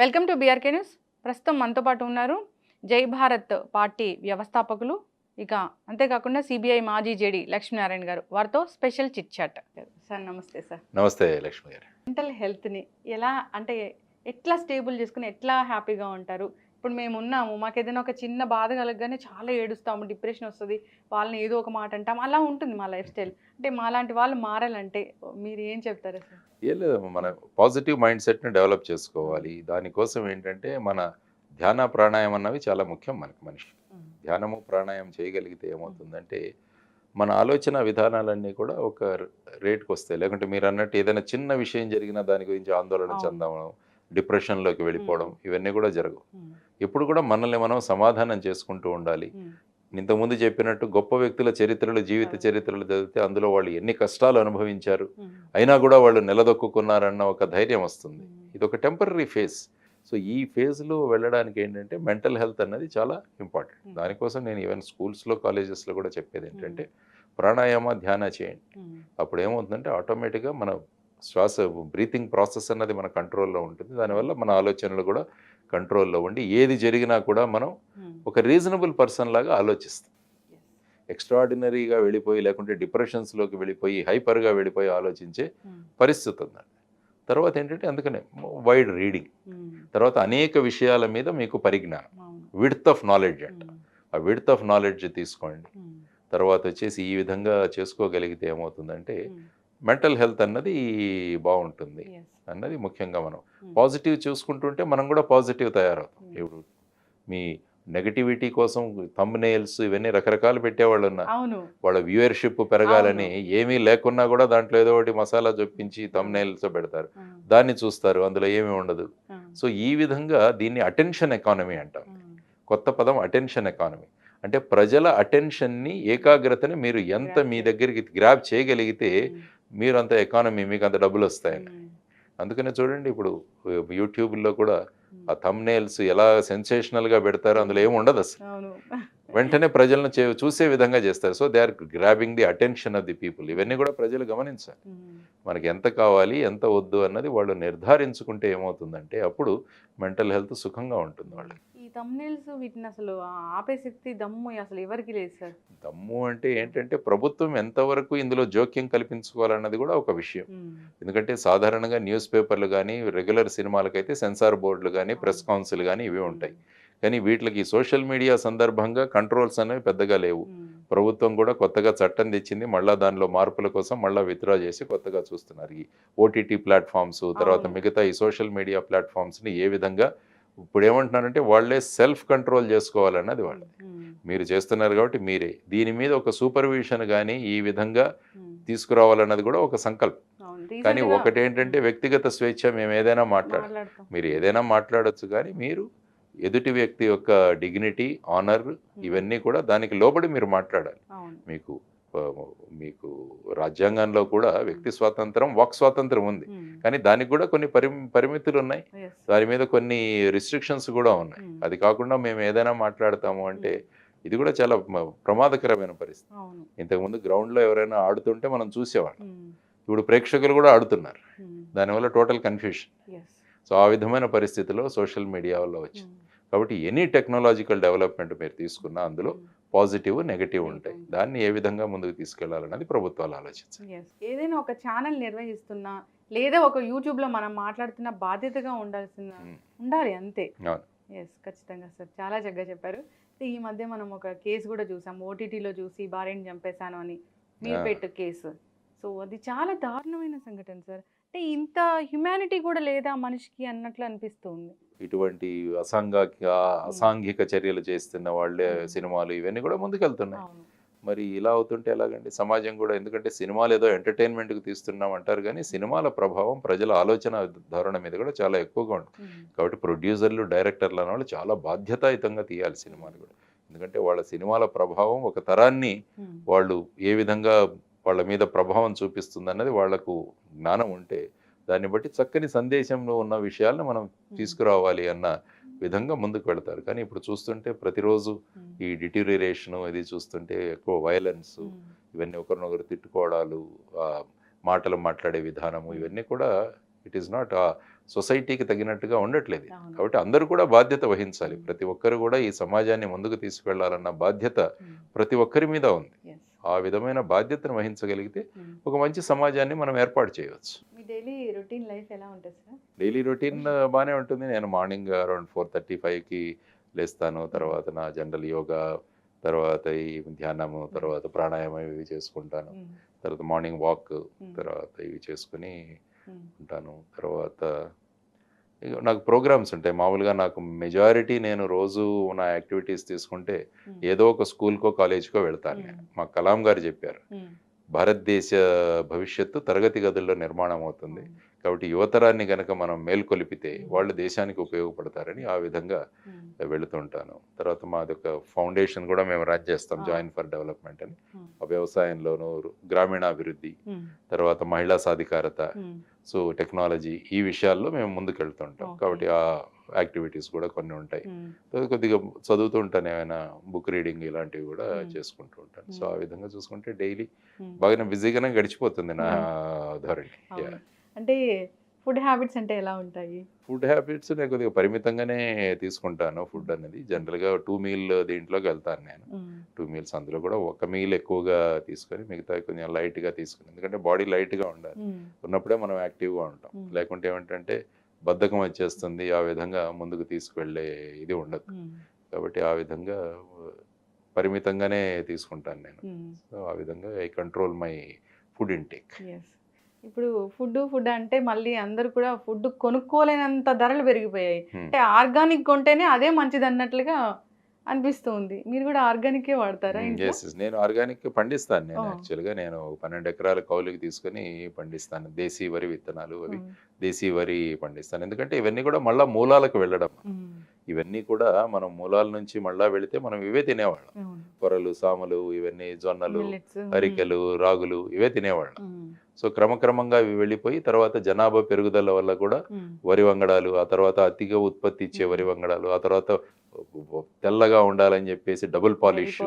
Welcome to BRK news ప్రస్తుతం మనతో పాటు ఉన్నారు జై భారత్ పార్టీ వ్యవస్థాపకులు. ఇక అంతేకాకుండా సిబిఐ మాజీ జేడి లక్ష్మీనారాయణ గారు. వారితో స్పెషల్ చిట్ చాట్. సార్ నమస్తే సార్. నమస్తే లక్ష్మి గారు. మెంటల్ హెల్త్ని ఎలా అంటే ఎట్లా స్టేబుల్ చేసుకుని ఎట్లా హ్యాపీగా ఉంటారు? ఇప్పుడు మేము ఉన్నాము. మాకు ఏదైనా ఒక చిన్న బాధ కలగగానే చాలా ఏడుస్తాము. డిప్రెషన్ వస్తుంది. వాళ్ళని ఏదో ఒక మాట అంటాం. అలా ఉంటుంది మా లైఫ్ స్టైల్. అంటే మాలాంటి వాళ్ళు మారాలంటే మీరు ఏం చెప్తారు సార్ ఏం లేదు. మన పాజిటివ్ మైండ్ సెట్ని డెవలప్ చేసుకోవాలి. దానికోసం ఏంటంటే మన ధ్యాన ప్రాణాయామం అన్నవి చాలా ముఖ్యం మనకి మనిషి ధ్యానము ప్రాణాయామం చేయగలిగితే ఏమవుతుందంటే మన ఆలోచన విధానాలన్నీ కూడా ఒక రేట్కి వస్తాయి లేకుంటే మీరు అన్నట్టు ఏదైనా చిన్న విషయం జరిగినా దాని గురించి ఆందోళన అవును. డిప్రెషన్లోకి వెళ్ళిపోవడం ఇవన్నీ కూడా జరగవు. ఎప్పుడు కూడా మనల్ని మనం సమాధానం చేసుకుంటూ ఉండాలి. ఇంతకుముందు చెప్పినట్టు గొప్ప వ్యక్తుల చరిత్రలు జీవిత. చరిత్రలు చదివితే అందులో వాళ్ళు ఎన్ని కష్టాలు అనుభవించారు అయినా కూడా వాళ్ళు నిలదొక్కున్నారన్న ఒక ధైర్యం వస్తుంది. ఇది ఒక టెంపరీ ఫేజ్. సో ఈ ఫేజ్లో వెళ్ళడానికి ఏంటంటే మెంటల్ హెల్త్ అన్నది చాలా ఇంపార్టెంట్. దానికోసం నేను ఈవెన్ స్కూల్స్లో కాలేజెస్లో కూడా చెప్పేది ఏంటంటే ప్రాణాయామ ధ్యాన చేయండి. అప్పుడు ఏమవుతుందంటే ఆటోమేటిక్గా మన శ్వాస బ్రీతింగ్ ప్రాసెస్ అన్నది మన కంట్రోల్లో ఉంటుంది. దానివల్ల మన ఆలోచనలు కూడా కంట్రోల్లో ఉండి ఏది జరిగినా కూడా మనం ఒక రీజనబుల్ పర్సన్ లాగా ఆలోచిస్తాం. ఎక్స్ట్రాడినరీగా వెళ్ళిపోయి లేకుంటే డిప్రెషన్స్లోకి వెళ్ళిపోయి హైపర్గా వెళ్ళిపోయి ఆలోచించే పరిస్థితి ఉందండి. తర్వాత ఏంటంటే అందుకనే వైడ్ రీడింగ్ తర్వాత అనేక విషయాల మీద మీకు పరిజ్ఞానం. విడ్త్ ఆఫ్ నాలెడ్జ్ అంట. ఆ విడ్త్ ఆఫ్ నాలెడ్జ్ తీసుకోండి. తర్వాత వచ్చేసి ఈ విధంగా చేసుకోగలిగితే ఏమవుతుందంటే మెంటల్ హెల్త్ అన్నది బాగుంటుంది అన్నది ముఖ్యంగా మనం పాజిటివ్ చూసుకుంటుంటే మనం కూడా పాజిటివ్ తయారవుతాం. Hmm. ఇప్పుడు మీ నెగటివిటీ కోసం థంబ్ నెయిల్స్ ఇవన్నీ రకరకాలు పెట్టేవాళ్ళు ఉన్నారు వాళ్ళ వ్యూయర్షిప్ పెరగాలని ఏమీ లేకున్నా కూడా దాంట్లో ఏదో ఒకటి మసాలా చొప్పించి నెయిల్స్ పెడతారు. దాన్ని చూస్తారు అందులో ఏమీ ఉండదు. సో ఈ విధంగా దీన్ని అటెన్షన్ ఎకానమీ అంటాం. కొత్త పదం అటెన్షన్ ఎకానమీ అంటే ప్రజల అటెన్షన్ని ఏకాగ్రతని మీరు ఎంత మీ దగ్గరికి గ్రాప్ చేయగలిగితే మీరు అంత ఎకానమీ మీకు అంత డబ్బులు వస్తాయండి అందుకనే చూడండి ఇప్పుడు యూట్యూబ్లో కూడా ఆ థమ్ నెయిల్స్ ఎలా సెన్సేషనల్గా పెడతారో అందులో ఏమి ఉండదు అసలు. వెంటనే ప్రజలను చే- చూసే విధంగా చేస్తారు. So they are grabbing the attention of the people ఇవన్నీ కూడా ప్రజలు గమనించాలి. మనకి ఎంత కావాలి ఎంత వద్దు అన్నది వాళ్ళు నిర్ధారించుకుంటే ఏమవుతుందంటే అప్పుడు మెంటల్ హెల్త్ సుఖంగా ఉంటుంది వాళ్ళకి. తమ్నేల్స్ వీటిని అసలు ఆపే శక్తి దమ్ము అసలు ఎవరికి లేదు సార్. దమ్ము అంటే ఏంటంటే ప్రభుత్వం ఎంతవరకు ఇందులో జోక్యం కల్పించుకోవాలన్నది కూడా ఒక విషయం. ఎందుకంటే సాధారణంగా న్యూస్ పేపర్లు కానీ రెగ్యులర్ సినిమాలకైతే సెన్సార్ బోర్డులు కానీ ప్రెస్ కౌన్సిల్ కానీ ఇవి ఉంటాయి. కానీ వీటికి సోషల్ మీడియా సందర్భంగా కంట్రోల్స్ అనేవి పెద్దగా లేవు. ప్రభుత్వం కూడా కొత్తగా చట్టం తెచ్చింది మళ్ళీ దానిలో మార్పుల కోసం మళ్ళీ విత్డ్రా చేసి కొత్తగా చూస్తున్నారు. ఈ ఓటీటీ ప్లాట్ఫామ్స్ తర్వాత. మిగతా ఈ సోషల్ మీడియా ప్లాట్ఫామ్స్ని ఏ విధంగా ఇప్పుడు ఏమంటున్నారంటే వాళ్ళే సెల్ఫ్ కంట్రోల్ చేసుకోవాలన్నది వాళ్ళు మీరు చేస్తున్నారు కాబట్టి మీరే. దీని మీద ఒక సూపర్విజన్ కానీ ఈ విధంగా తీసుకురావాలన్నది కూడా ఒక సంకల్పం. కానీ ఒకటి ఏంటంటే వ్యక్తిగత స్వేచ్ఛ మేము ఏదైనా మాట్లాడ మీరు ఏదైనా మాట్లాడొచ్చు కానీ మీరు ఎదుటి వ్యక్తి యొక్క డిగ్నిటీ ఆనర్ ఇవన్నీ కూడా దానికి లోబడి మీరు మాట్లాడాలి. మీకు మీకు రాజ్యాంగంలో కూడా వ్యక్తి స్వాతంత్రం వాక్ స్వాతంత్రం ఉంది. కానీ దానికి కూడా కొన్ని పరి పరిమితులు ఉన్నాయి. దాని మీద కొన్ని రిస్ట్రిక్షన్స్ కూడా ఉన్నాయి. అది కాకుండా మేము ఏదైనా మాట్లాడతాము అంటే ఇది కూడా చాలా ప్రమాదకరమైన పరిస్థితి. ఇంతకుముందు గ్రౌండ్లో ఎవరైనా ఆడుతుంటే మనం చూసేవాళ్ళం. ఇప్పుడు ప్రేక్షకులు కూడా ఆడుతున్నారు. దానివల్ల టోటల్ కన్ఫ్యూషన్. సో ఆ విధమైన పరిస్థితిలో సోషల్ మీడియా వల్ల వచ్చింది. కాబట్టి ఎనీ టెక్నాలజికల్ డెవలప్మెంట్ మీరు తీసుకున్నా అందులో పాజిటివ్ నెగటివ్ ఉంటాయి. దాన్ని ఏ విధంగా ముందుకు తీసుకెళ్ళాలన్నది ప్రభుత్వాలు ఆలోచించాలి. ఏదైనా ఒక ఛానల్ నిర్వహిస్తున్నా లేదా ఒక యూట్యూబ్లో మనం మాట్లాడుతున్న బాధ్యతగా ఉండాల్సిన. ఉండాలి అంతే. ఎస్ ఖచ్చితంగా సార్. చాలా చక్కగా చెప్పారు. ఈ మధ్య మనం ఒక కేసు కూడా చూసాం. ఓటీటీలో చూసి భార్యని చంపేశాను అని మీర్పేట్ కేసు. సో అది చాలా దారుణమైన సంఘటన సార్. అంటే ఇంత హ్యుమానిటీ కూడా లేదా మనిషికి అన్నట్లు అనిపిస్తుంది. ఇటువంటి అసాంఘిక అసాంఘిక చర్యలు చేస్తున్న వాళ్ళే. సినిమాలు ఇవన్నీ కూడా ముందుకెళ్తున్నాయి. మరి ఇలా అవుతుంటే ఎలాగండి? సమాజం కూడా ఎందుకంటే సినిమాలు ఏదో ఎంటర్టైన్మెంట్కి తీస్తున్నాం అంటారు కానీ సినిమాల ప్రభావం ప్రజల ఆలోచన ధోరణి మీద కూడా చాలా ఎక్కువగా ఉంటుంది. కాబట్టి ప్రొడ్యూసర్లు డైరెక్టర్లు అన్న వాళ్ళు చాలా బాధ్యతాయుతంగా తీయాలి సినిమాలు కూడా. ఎందుకంటే వాళ్ళ సినిమాల ప్రభావం ఒక తరాన్ని వాళ్ళు ఏ విధంగా వాళ్ళ మీద ప్రభావం చూపిస్తుంది అన్నది వాళ్ళకు జ్ఞానం ఉంటే దాన్ని బట్టి చక్కని సందేశంలో ఉన్న విషయాలను మనం తీసుకురావాలి అన్న విధంగా ముందుకు వెళ్తారు. కానీ ఇప్పుడు చూస్తుంటే ప్రతిరోజు ఈ డిటీరియరేషన్ ఇది చూస్తుంటే ఎక్కువ వైలెన్స్ ఇవన్నీ ఒకరినొకరు తిట్టుకోవడాలు మాటలు మాట్లాడే విధానము ఇవన్నీ కూడా ఇట్ ఈస్ నాట్ ఆ సొసైటీకి తగినట్టుగా ఉండట్లేదు. కాబట్టి అందరూ కూడా బాధ్యత వహించాలి. ప్రతి ఒక్కరు కూడా ఈ సమాజాన్ని ముందుకు తీసుకెళ్ళాలన్న బాధ్యత ప్రతి ఒక్కరి మీద ఉంది. ఆ విధమైన బాధ్యతను వహించగలిగితే. ఒక మంచి సమాజాన్ని మనం ఏర్పాటు చేయవచ్చు. డైలీ రొటీన్ లైఫ్ ఎలా ఉంటుంది సార్? డైలీ రొటీన్ బాగానే ఉంటుంది. నేను మార్నింగ్ అరౌండ్ ఫోర్ థర్టీ ఫైవ్కి లేస్తాను. తర్వాత నా జనరల్ యోగా తర్వాత ఈ ధ్యానము తర్వాత ప్రాణాయామం ఇవి చేసుకుంటాను. తర్వాత మార్నింగ్ వాక్ తర్వాత ఇవి చేసుకుని ఉంటాను. తర్వాత నాకు ప్రోగ్రామ్స్ ఉంటాయి. మామూలుగా నాకు మెజారిటీ నేను రోజు నా యాక్టివిటీస్ తీసుకుంటే ఏదో ఒక స్కూల్కో కాలేజ్కో వెళ్తాను నేను. మా కలాం గారు చెప్పారు. భారతదేశ భవిష్యత్తు తరగతి గదుల్లో నిర్మాణం అవుతుంది. కాబట్టి యువతరాన్ని గనక మనం మేల్కొలిపితే. వాళ్ళు దేశానికి ఉపయోగపడతారని ఆ విధంగా వెళుతుంటాను తర్వాత మాది ఒక ఫౌండేషన్ కూడా మేము రన్ చేస్తాం. జాయిన్ ఫర్ డెవలప్మెంట్ అని వ్యవసాయంలోనూ గ్రామీణాభివృద్ధి తర్వాత మహిళా సాధికారత సో టెక్నాలజీ ఈ విషయాల్లో మేము ముందుకెళ్తుంటాం. కాబట్టి ఆ యాక్టివిటీస్ కూడా కొన్ని ఉంటాయి. కొద్దిగా చదువుతూ ఉంటాను ఏమైనా బుక్ రీడింగ్ ఇలాంటివి కూడా. చేసుకుంటూ ఉంటాను. సో ఆ. విధంగా చూసుకుంటే డైలీ. బాగానే బిజీగానే గడిచిపోతుంది నా ధోరణి. అంటే ఫుడ్ హ్యాబిట్స్ అంటే ఎలా ఉంటాయి? ఫుడ్ హ్యాబిట్స్ నేను కొద్దిగా పరిమితంగానే తీసుకుంటాను ఫుడ్ అనేది. జనరల్గా టూ మీల్ దీంట్లోకి వెళ్తాను నేను. టూ మీల్స్ అందులో కూడా ఒక మీల్ ఎక్కువగా తీసుకొని మిగతా కొంచెం లైట్గా తీసుకుని ఎందుకంటే బాడీ లైట్గా ఉండాలి. ఉన్నప్పుడే మనం యాక్టివ్గా ఉంటాం. లేకుంటే ఏమిటంటే బద్ధకం వచ్చేస్తుంది ఆ విధంగా ముందుకు తీసుకువెళ్ళే ఇది ఉండదు. కాబట్టి ఆ విధంగా పరిమితంగానే తీసుకుంటాను నేను. సో ఆ విధంగా I control my food intake. ఇప్పుడు ఫుడ్ ఫుడ్ అంటే మళ్ళీ అందరూ కూడా ఫుడ్ కొనుక్కోలేనంత ధరలు పెరిగిపోయాయి. అంటే ఆర్గానిక్ కొంటేనే అదే మంచిది అన్నట్లుగా అనిపిస్తుంది. మీరు కూడా ఆర్గానికే వాడతారా నేను ఆర్గానిక్ పండిస్తాను నేను. యాక్చువల్గా. నేను పన్నెండు ఎకరాల కౌలుకి తీసుకొని పండిస్తాను. దేశీ వరి విత్తనాలు అవి దేశీ వరి పండిస్తాను. ఎందుకంటే ఇవన్నీ కూడా మళ్ళా మూలాలకు వెళ్ళడం. ఇవన్నీ కూడా మనం మూలాల నుంచి మళ్ళా వెళితే మనం ఇవే తినేవాళ్ళం. కొరలు సామలు ఇవన్నీ జొన్నలు అరికెలు రాగులు ఇవే తినేవాళ్ళం. సో క్రమక్రమంగా ఇవి వెళ్ళిపోయి తర్వాత జనాభా పెరుగుదల వల్ల కూడా వరి వంగడాలు ఆ తర్వాత అతిగా ఉత్పత్తి ఇచ్చే వరి వంగడాలు ఆ తర్వాత తెల్లగా ఉండాలని చెప్పేసి డబుల్ పాలిష్.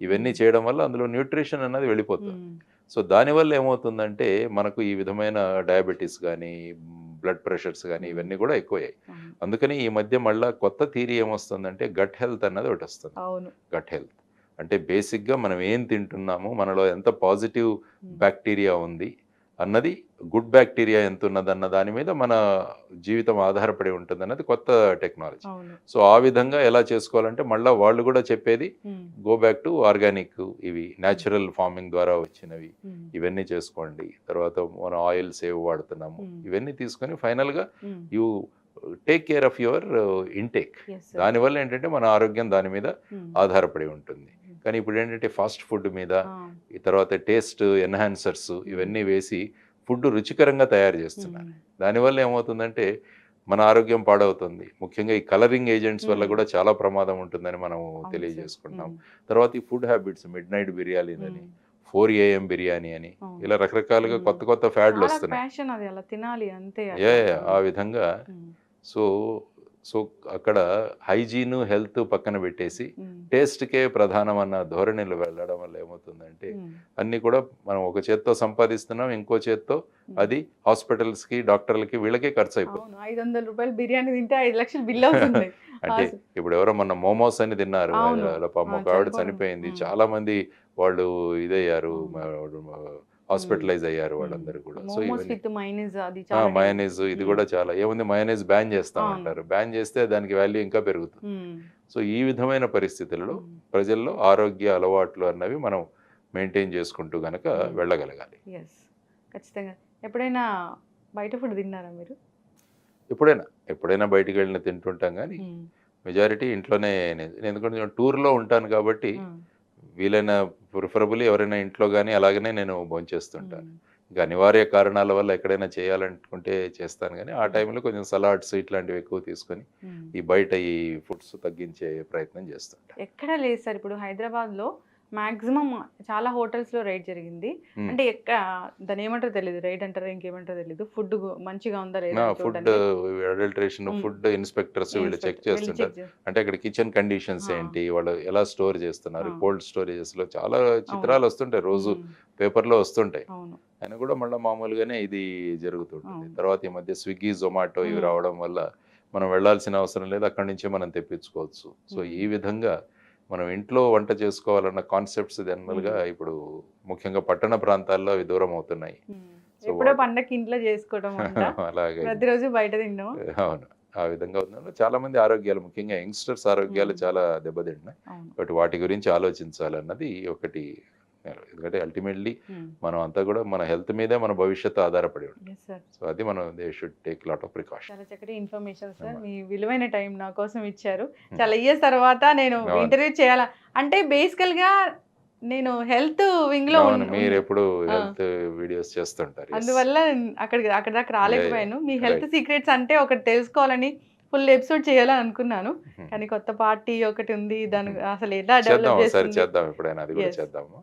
ఇవన్నీ చేయడం వల్ల అందులో న్యూట్రిషన్ అన్నది వెళ్ళిపోతుంది. ఉమ్, సో దానివల్ల ఏమవుతుందంటే మనకు ఈ విధమైన డయాబెటీస్ కానీ బ్లడ్ ప్రెషర్స్ కానీ Mm. ఇవన్నీ కూడా ఎక్కువయ్యాయి. అవును. అందుకని ఈ మధ్య మళ్ళా కొత్త థీరీ ఏమొస్తుందంటే గట్ హెల్త్ అన్నది ఒకటి వస్తుంది. Gut health. అంటే బేసిక్గా మనం ఏం తింటున్నాము మనలో ఎంత పాజిటివ్ బ్యాక్టీరియా ఉంది అన్నది గుడ్ బ్యాక్టీరియా ఎంత ఉన్నది అన్న దాని మీద మన జీవితం ఆధారపడి ఉంటుంది అన్నది కొత్త టెక్నాలజీ. సో ఆ విధంగా ఎలా చేసుకోవాలంటే మళ్ళీ వాళ్ళు కూడా చెప్పేది గో బ్యాక్ టు ఆర్గానిక్ ఇవి న్యాచురల్ ఫార్మింగ్ ద్వారా వచ్చినవి. ఇవన్నీ చేసుకోండి. తర్వాత మనం ఆయిల్ సేవ్ వాడుతున్నాము. ఇవన్నీ తీసుకొని ఫైనల్గా you take care of your intake. దానివల్ల ఏంటంటే మన ఆరోగ్యం దాని మీద ఆధారపడి ఉంటుంది. కానీ ఇప్పుడు ఏంటంటే ఫాస్ట్ ఫుడ్ మీద ఈ తర్వాత టేస్ట్ ఎన్హాన్సర్స్ ఇవన్నీ వేసి ఫుడ్ రుచికరంగా తయారు చేస్తున్నారు దానివల్ల ఏమవుతుందంటే మన ఆరోగ్యం పాడవుతుంది ముఖ్యంగా ఈ కలరింగ్ ఏజెంట్స్ వల్ల. కూడా చాలా ప్రమాదం ఉంటుందని మనం అవును, sir. తెలియజేసుకుంటాం ఉమ్, తర్వాత ఈ food habits midnight biryani అని ఉమ్, ఫోర్ ఏఎం బిర్యానీ అని. ఇలా రకరకాలుగా. కొత్త కొత్త ఫ్యాడ్లు వస్తున్నాయి. ఆ విధంగా సో సో అక్కడ హైజీన్ హెల్త్ పక్కన పెట్టేసి టేస్ట్కే ప్రధానం అన్న ధోరణిలో వెళ్ళడం వల్ల ఏమవుతుందంటే అన్ని కూడా మనం ఒక చేత్తో సంపాదిస్తున్నాం ఇంకో చేత్తో. అది హాస్పిటల్స్కి డాక్టర్లకి వీళ్ళకే ఖర్చు అయిపోతుంది ఐదు వందల రూపాయలు బిర్యానీ తింటే ఐదు లక్షలు బిల్ అవుతుంది అంటే ఇప్పుడు ఎవరో మొన్న మోమోస్ అని తిన్నారు పాపం ఆ, ఒక ఆవిడ చనిపోయారు. చనిపోయింది. చాలా మంది వాళ్ళు ఇదయ్యారు. హాస్పిటలైజ్ అయ్యారు వాళ్ళందరూ కూడా. సో మయనేజ్ ఇది. కూడా చాలా ఏముంది మయనేజ్ బ్యాన్ చేస్తాం అవును. అంటారు బ్యాన్ చేస్తే దానికి వాల్యూ ఇంకా పెరుగుతుంది. సో ఈ విధమైన పరిస్థితులలో ప్రజల్లో ఆరోగ్య అలవాట్లు అన్నవి మనం మెయింటైన్ చేసుకుంటూ గనక. వెళ్ళగలగాలి. ఖచ్చితంగా. ఎప్పుడైనా బయట ఫుడ్ తిన్నారా మీరు? ఎప్పుడైనా ఎప్పుడైనా బయటికి వెళ్ళిన తింటుంటాం కానీ మెజారిటీ ఇంట్లోనే నేను ఎందుకంటే టూర్లో ఉంటాను కాబట్టి వీలైన ప్రిఫరబుల్ ఎవరైనా ఇంట్లో కానీ అలాగనే నేను భోంచేస్తుంటాను. ఇంకా అనివార్య కారణాల వల్ల ఎక్కడైనా చేయాలనుకుంటే చేస్తాను కానీ ఆ టైంలో కొంచెం సలాడ్స్ ఇట్లాంటివి ఎక్కువ తీసుకొని. ఈ బయట ఈ ఫుడ్స్ తగ్గించే ప్రయత్నం చేస్తుంటాను ఎక్కడ లేదు సార్. ఇప్పుడు హైదరాబాద్లో మాక్సిమం చాలా hotels లో రైడ్ జరిగింది. అంటే ఎక్క దాని ఏమంటారో తెలియదు రైడ్ అంటారో ఇంకేమంటారో తెలియదు ఫుడ్ మంచిగా ఉందా లేదా ఫుడ్. అడల్టరేషన్. ఫుడ్ ఇన్స్పెక్టర్స్ వీళ్ళు చెక్ చేస్తుంటారు. అంటే అక్కడ కిచెన్ కండిషన్స్. ఏంటి వాళ్ళు ఎలా స్టోర్ చేస్తున్నారు. కోల్డ్ స్టోరేజెస్లో చాలా చిత్రాలు వస్తుంటాయి రోజు Hmm. పేపర్లో వస్తుంటాయి అయినా కూడా మళ్ళీ మామూలుగానే ఇది జరుగుతుంటుంది. తర్వాత ఈ మధ్య స్విగ్గీ జొమాటో ఇవి. రావడం వల్ల మనం వెళ్ళాల్సిన అవసరం లేదు అక్కడి నుంచే మనం తెప్పించుకోవచ్చు సో. ఈ విధంగా మనం ఇంట్లో వంట చేసుకోవాలన్న కాన్సెప్ట్స్ జనరల్గా. ఇప్పుడు ముఖ్యంగా పట్టణ ప్రాంతాల్లో అవి దూరం అవుతున్నాయి. ఎప్పుడో పండగకి ఇంట్లో చేసుకోవడం అలాగే. ప్రతిరోజు బయట తినడం. అవును. ఆ విధంగా ఉందని చాలా మంది ఆరోగ్యాలు ముఖ్యంగా యంగ్స్టర్స్ ఆరోగ్యాలు. చాలా దెబ్బతింటున్నాయి. బట్ వాటి గురించి ఆలోచించాలన్నది ఒకటి ఎందుకంటే అల్టిమేట్లీ Hmm. మనం అంతా కూడా మన హెల్త్ మీదే మన భవిష్యత్తు ఆధారపడి ఉంటుంది. సో అది మనం they should take lot of precaution చాలా చక్కటి ఇన్ఫర్మేషన్ సార్. మీ విలువైన టైం నా కోసం ఇచ్చారు. చాలా ఇయర్స్ తర్వాత నేను. ఇంటర్వ్యూ చేయాల? అంటే బేసికల్గా నేను హెల్త్ వింగ్లో మీరు ఎప్పుడు. హెల్త్ వీడియోస్ చేస్తుంటారు. అందువల్ల అక్కడ అక్కడ దాకా రాలేకపోయాను. మీ. హెల్త్ సీక్రెట్స్ అంటే ఒకటి తెలుసుకోవాలని ఫుల్ ఎపిసోడ్ చేయాలని అనుకున్నాను. Hmm. కానీ కొత్త పార్టీ ఒకటి ఉంది. దాని అసలు ఎలా డెవలప్ చేద్దాం ఎప్పుడైనా. అది కూడా. చేద్దాము.